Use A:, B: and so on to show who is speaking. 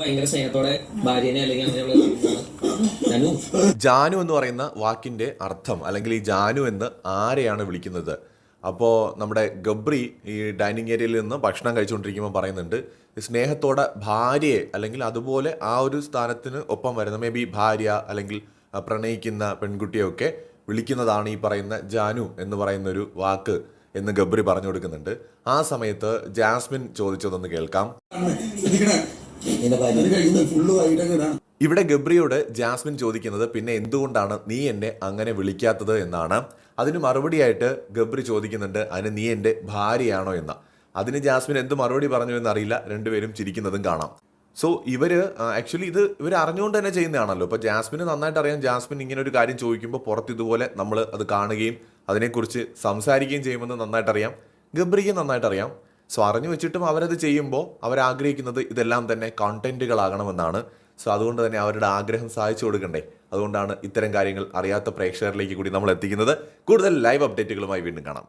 A: ഭയങ്കര സ്നേഹത്തോടെ ഭാര്യനെ അല്ലെങ്കിൽ അങ്ങനെയുള്ള ഞാനും
B: ജാനു. എന്ന് പറയുന്ന വാക്കിന്റെ അർത്ഥം അല്ലെങ്കിൽ ഈ ജാനു എന്ന് ആരെയാണ് വിളിക്കുന്നത്? അപ്പോ നമ്മുടെ ഗബ്രി ഈ ഡൈനിങ് ഏരിയയിൽ നിന്ന് ഭക്ഷണം കഴിച്ചുകൊണ്ടിരിക്കുമ്പോൾ പറയുന്നുണ്ട് സ്നേഹത്തോടെ ഭാര്യയെ അല്ലെങ്കിൽ അതുപോലെ ആ ഒരു സ്ഥാനത്തിന് ഒപ്പം വരുന്ന മേ ബി ഭാര്യ അല്ലെങ്കിൽ പ്രണയിക്കുന്ന പെൺകുട്ടിയൊക്കെ വിളിക്കുന്നതാണ് ഈ പറയുന്ന ജാനു എന്ന് പറയുന്ന ഒരു വാക്ക് എന്ന് ഗബ്രി പറഞ്ഞു കൊടുക്കുന്നുണ്ട്. ആ സമയത്ത് ജാസ്മിൻ ചോദിച്ചതൊന്ന് കേൾക്കാം. ഇവിടെ ഗബ്രിയോട് ജാസ്മിൻ ചോദിക്കുന്നത് പിന്നെ എന്തുകൊണ്ടാണ് നീ എന്നെ അങ്ങനെ വിളിക്കാത്തത് എന്നാണ്. അതിന് മറുപടിയായിട്ട് ഗബ്രി ചോദിക്കുന്നുണ്ട് അതിന് നീ എന്റെ ഭാര്യയാണോ എന്ന്. അതിന് ജാസ്മിൻ എന്ത് മറുപടി പറഞ്ഞു എന്നറിയില്ല രണ്ടുപേരും ചിരിക്കുന്നതും കാണാം. സോ ഇവർ ആക്ച്വലി ഇത് ഇവർ അറിഞ്ഞുകൊണ്ട് തന്നെ ചെയ്യുന്നതാണല്ലോ. ഇപ്പൊ ജാസ്മിന് നന്നായിട്ട് അറിയാം ജാസ്മിൻ ഇങ്ങനെ ഒരു കാര്യം ചോദിക്കുമ്പോൾ പുറത്ത് ഇതുപോലെ നമ്മൾ അത് കാണുകയും അതിനെക്കുറിച്ച് സംസാരിക്കുകയും ചെയ്യുമെന്ന് നന്നായിട്ട് അറിയാം. ഗബ്രിക്ക് നന്നായിട്ട് അറിയാം. സോ അറിഞ്ഞു വെച്ചിട്ടും അവരത് ചെയ്യുമ്പോൾ അവരാഗ്രഹിക്കുന്നത് ഇതെല്ലാം തന്നെ കോണ്ടന്റുകളാകണമെന്നാണ് സോ അതുകൊണ്ട് തന്നെ അവരുടെ ആഗ്രഹം സാധിച്ചു കൊടുക്കണ്ടേ. അതുകൊണ്ടാണ് ഇത്തരം കാര്യങ്ങൾ അറിയാത്ത പ്രേക്ഷകരിലേക്ക് കൂടി നമ്മൾ എത്തിക്കുന്നത് കൂടുതൽ ലൈവ് അപ്ഡേറ്റുകളുമായി വീണ്ടും കാണാം.